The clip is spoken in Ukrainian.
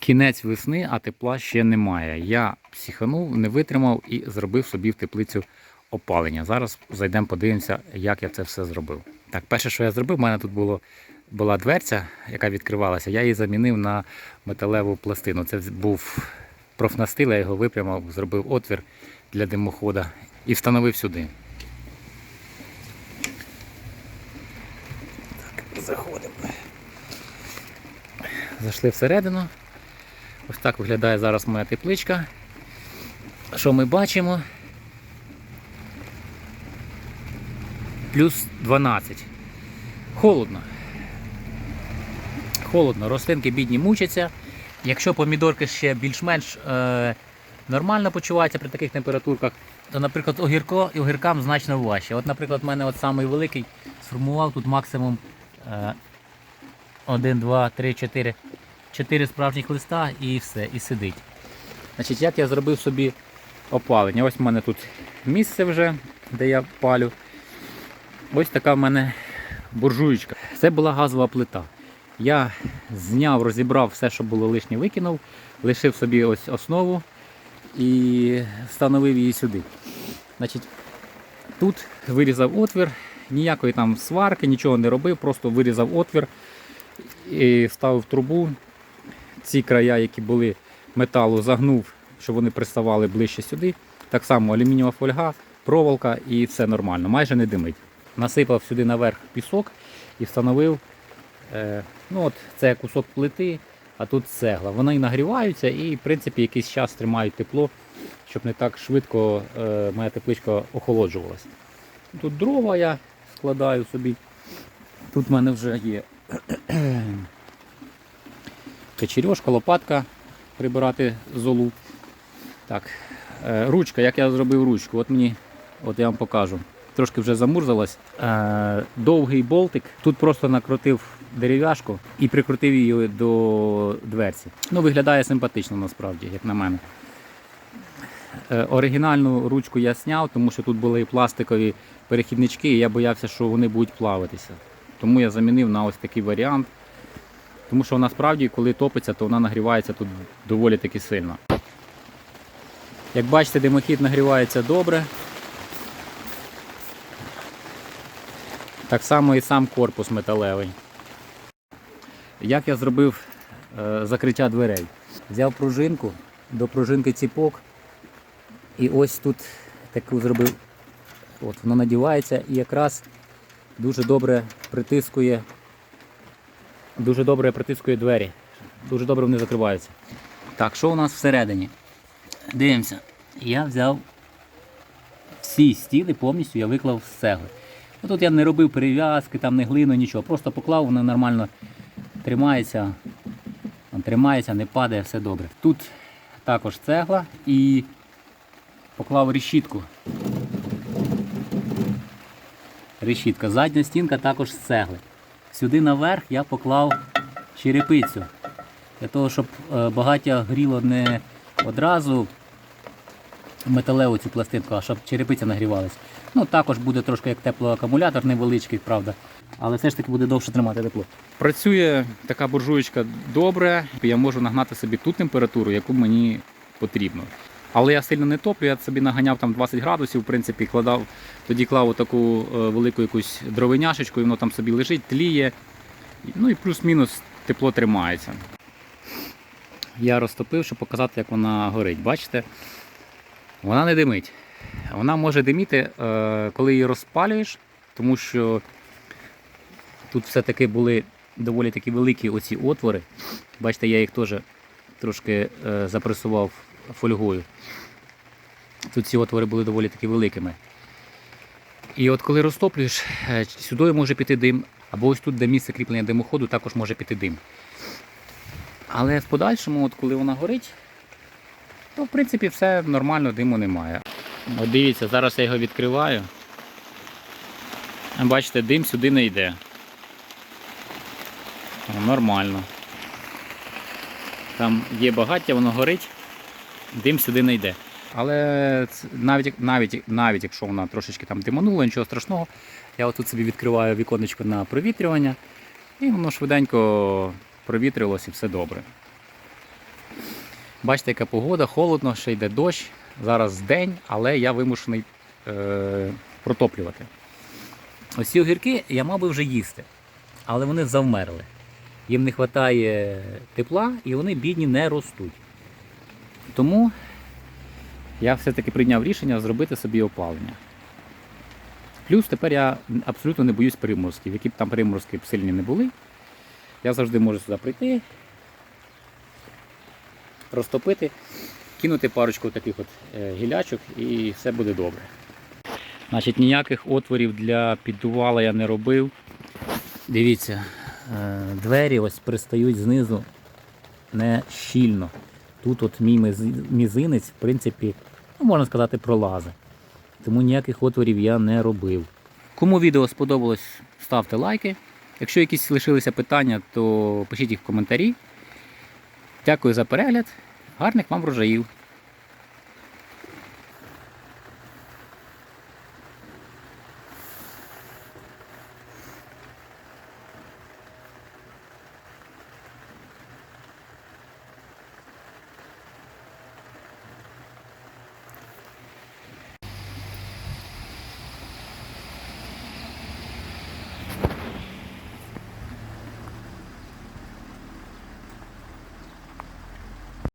Кінець весни, а тепла ще немає. Я психанув, не витримав і зробив собі в теплицю опалення. Зараз зайдемо, подивимося, як я це все зробив. Так, перше, що я зробив, в мене тут було, була дверця, яка відкривалася. Я її замінив на металеву пластину. Це був профнастил, я його випрямив, зробив отвір для димохода і встановив сюди. Заходимо. Зайшли всередину. Ось так виглядає зараз моя тепличка. Що ми бачимо? Плюс 12. Холодно. Холодно, рослинки бідні мучаться. Якщо помідорки ще більш-менш е, нормально почуваються при таких температурках, то, наприклад, огірко, огіркам значно важче. От, наприклад, в мене от самий великий сформував тут максимум е, 1, 2, 3, 4. 4 справжніх листа і все, і сидить. Значить, як я зробив собі опалення? Ось в мене тут місце вже, де я палю. Ось така в мене буржуєчка. Це була газова плита. Я зняв, розібрав все, що було лишнє, викинув, лишив собі ось основу і встановив її сюди. Значить, тут вирізав отвір, ніякої там сварки, нічого не робив, просто вирізав отвір і вставив трубу. Ці края, які були металу, загнув, щоб вони приставали ближче сюди. Так само алюмінієва фольга, проволока і все нормально, майже не димить. Насипав сюди наверх пісок і встановив е, ну от це кусок плити, а тут цегла. Вони нагріваються і, в принципі, якийсь час тримають тепло, щоб не так швидко е, моя тепличка охолоджувалася. Тут дрова я складаю собі. Тут в мене вже є Кочерьошка, лопатка прибирати золу. Так, е, ручка, як я зробив ручку, от мені, от я вам покажу. Трошки вже замурзалась. Е, довгий болтик. Тут просто накрутив дерев'яшку і прикрутив її до дверці. Ну, виглядає симпатично насправді, як на мене. Е, оригінальну ручку я зняв, тому що тут були пластикові перехіднички, і я боявся, що вони будуть плавитися. Тому я замінив на ось такий варіант. Тому що насправді, коли топиться, то вона нагрівається тут доволі таки сильно. Як бачите, димохід нагрівається добре. Так само і сам корпус металевий. Як я зробив е, закриття дверей? Взяв пружинку, до пружинки ціпок. І ось тут таку зробив. От Воно надівається і якраз дуже добре притискує дуже добре притискує двері. Дуже добре вони закриваються. Так, що у нас всередині? Дивимося. Я взяв всі стіни повністю я виклав з цегли. Ну, Тут я не робив перев'язки, там не глину, нічого. Просто поклав, воно нормально тримається, тримається, не падає, все добре. Тут також цегла і поклав решітку. Решітка. Задня стінка також з цегли. Сюди наверх я поклав черепицю. Для того, щоб е, багаття гріло не одразу металеву цю пластинку, а щоб черепиця нагрівалася. Ну, також буде трошки як теплоакумулятор невеличкий, правда. Але все ж таки буде довше тримати тепло. Працює така буржуєчка добре, я можу нагнати собі ту температуру, яку мені потрібно. Але я сильно не топлю, я собі наганяв там 20 градусів, в принципі, кладав, тоді клав таку е, велику якусь дровиняшечку, і воно там собі лежить, тліє. Ну і плюс-мінус тепло тримається. Я розтопив, щоб показати, як вона горить. Бачите? Вона не димить. Вона може диміти, е, коли її розпалюєш, тому що тут все-таки були доволі такі великі оці отвори. Бачите, я їх теж трошки е, запресував фольгою. Тут ці отвори були доволі таки великими. І от коли розтоплюєш, е, сюди може піти дим, або ось тут, де місце кріплення димоходу, також може піти дим. Але в подальшому, от коли вона горить, то в принципі все нормально, диму немає. От дивіться, зараз я його відкриваю. Бачите, дим сюди не йде. Нормально. Там є багаття, воно горить, дим сюди не йде. Але навіть, навіть, навіть якщо вона трошечки там диманула, нічого страшного, я отут собі відкриваю віконечко на провітрювання, і воно швиденько провітрилось і все добре. Бачите, яка погода, холодно, ще йде дощ. Зараз день, але я вимушений е, протоплювати. Ось ці огірки я мав би вже їсти, але вони завмерли. Їм не вистачає тепла і вони бідні не ростуть. Тому я все-таки прийняв рішення зробити собі опалення. Плюс тепер я абсолютно не боюсь приморозків. Які б там приморозки б сильні не були, я завжди можу сюди прийти, розтопити, кинути парочку таких от е, гілячок і все буде добре. Значить, ніяких отворів для піддувала я не робив. Дивіться, е, двері ось пристають знизу не щільно. Тут от мій мізинець, в принципі, ну, можна сказати, пролазить. Тому ніяких отворів я не робив. Кому відео сподобалось, ставте лайки. Якщо якісь лишилися питання, то пишіть їх в коментарі. Дякую за перегляд. Гарних вам врожаїв!